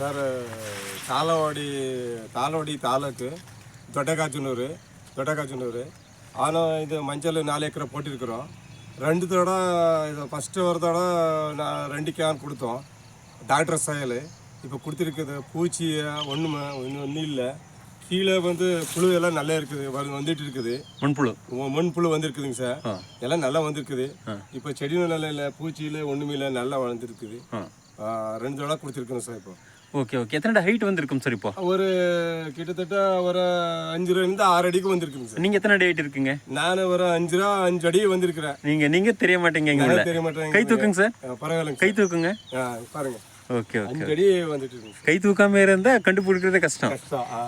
Sir ತಾಲವಾಡಿ ತಾಲವಾಡಿ taluk ದೊಡ್ಡಗಾಜನೂರು ದೊಡ್ಡಗಾಜನೂರು ஆனால் இது மஞ்சள் நாலு ஏக்கரை போட்டிருக்கிறோம் ரெண்டு தடவை இது ஃபஸ்ட்டு ஒரு தடவை நான் ரெண்டு கேன் கொடுத்தோம் டாக்டர் சயல் இப்போ கொடுத்துருக்குது பூச்சி ஒன்றும் ஒன்றும் இல்லை கீழே வந்து புழு எல்லாம் நல்லா இருக்குது வந்து- வந்துட்டு இருக்குது மண்புழு ம- மண் புழு வந்திருக்குதுங்க சார் ஆ. எல்லாம் நல்லா வந்திருக்குது இப்போ செடியும் நல்லா இல்லை பூச்சியில் ஒன்றுமே இல்லை நல்லா வளர்ந்துருக்குது ஆ ஆ, ரெண்டு தடவை கொடுத்துருக்குறோம் சார் இப்போ Okay okay. எத்தனை ஹைட் வந்திருக்கும் சார் இப்போ? ஒரு கிட்டத்தட்ட ஒரு அஞ்சு இருந்து ஆறு அடிக்கு வந்திருக்குங்க சார் நீங்க எத்தனை அடி ஹைட் இருக்கீங்க? நான் ஒரு அஞ்சு ரூபா அஞ்சு அடி வந்திருக்கிறேன். நீங்க நீங்க தெரிய மாட்டீங்க தெரிய மாட்டேங்க கை தூக்குங்க சார் ஆ, பரவாயில்லைங்க கை தூக்குங்க. ஆ, பாருங்க. ஓகே ஓகே அடி வந்துட்டு கை தூக்காம இருந்தா கண்டுபிடிக்கிறதே கஷ்டம்.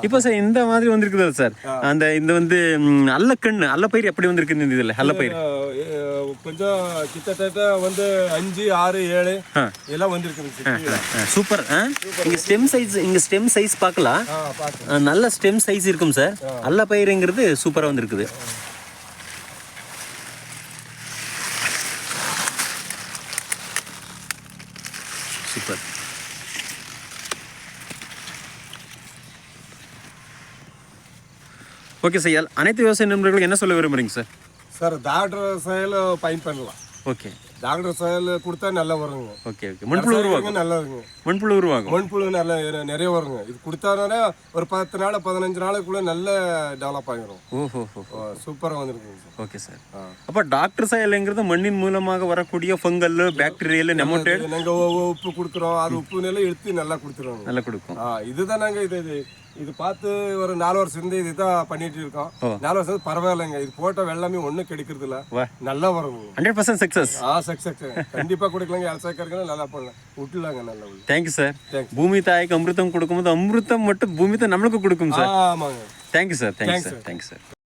இப்போ சார் இந்த மாதிரி வந்திருக்குது சார்? அந்த இந்த வந்து ம், அல்லக்கண்ணு அல்லப்பயிர் எப்படி வந்திருக்கு இந்த இதுல அல்லப்பயிர்? ஆ, ஏ, கொஞ்சம் கிட்டத்தட்ட வந்து அஞ்சு ஆறு ஏழு. எல்லாம் வந்திருக்குங்க சார். சூப்பர் இங்க ஸ்டெம் சைஸ் இங்க ஸ்டெம் சைஸ் பார்க்கலாம். நல்ல ஸ்டெம் சைஸ் இருக்கும் சார். அல்லப்பயிறுங்கிறது சூப்பரா வந்திருக்குது. சூப்பர் ஓகே சார் அனைத்து விவசாய நண்பர்களுக்கு என்ன சொல்ல விரும்புறீங்க சார் சார் டாக்டர் செயல் பண்ணலாம். ஓகே டாக்டர் செயல் கொடுத்தா நல்லா வருங்க. Okay okay. மண்புழு உருவாகும். நல்லா இருக்குங்க மண்புழு உருவாகும். மண்புழு நல்ல நிறைய வருங்க. இது கொடுத்தாலே ஒரு பத்து நாள் பதினஞ்சு நாளுக்குள்ள நல்ல டெவலப் ஆகிரும் ஓஹோ சூப்பராக வந்துருக்குங்க சார். Okay sir. அப்போ டாக்டர் சாயலுங்கிறது மண்ணின் மூலமாக வரக்கூடிய ஃபங்கல் பாக்டீரியல் நெமோட்டேட் நாங்க ஒ- ஒ- உப்பு கொடுக்குறோம். அது உப்பு நிலை எடுத்து நல்லா கொடுத்துருவாங்க. நல்லா கொடுக்கும். இதுதான் நாங்க இது. இது பார்த்து ஒரு நாலு வருஷம் இருந்து இதுதான் பண்ணிட்டு இருக்கோம். நாலு வருஷம் பரவாயில்லைங்க. இது போட்ட வெள்ளமே ஒன்றும் கிடைக்கிறது இல்ல நல்லா வருங்க hundred percent success ah success கண்டிப்பா கொடுக்கலாங்க. அல்சக்கருக்கு நல்லா பண்ணலாம் விட்டுலாங்க நல்லா. Thank you sir. பூமி தாய்க்கு அமிர்தம் கொடுக்கும்போது அமிர்தம் மட்டும் பூமி தான் நம்மளுக்கு கொடுக்கும் சார் ஆமாங்க. Thank you sir thank you sir thank you sir